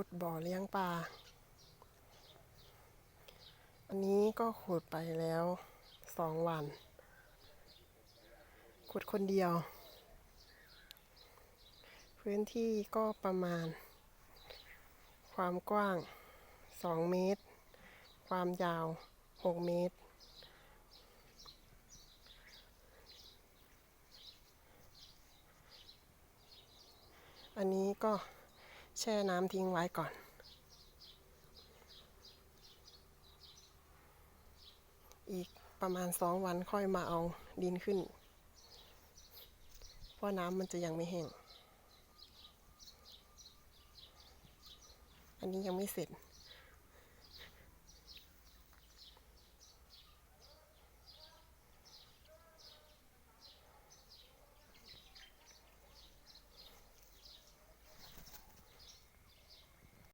ขุดบ่อเลี้ยงปลา อันนี้ก็ขุดไปแล้วสองวัน ขุดคนเดียว พื้นที่ก็ประมาณ ความกว้าง2เมตร ความยาว6เมตรอันนี้ก็ แช่น้ำทิ้งไว้ก่อน อีกประมาณสองวันค่อยมาเอาดินขึ้น เพราะน้ำมันจะยังไม่แห้ง อันนี้ยังไม่เสร็จ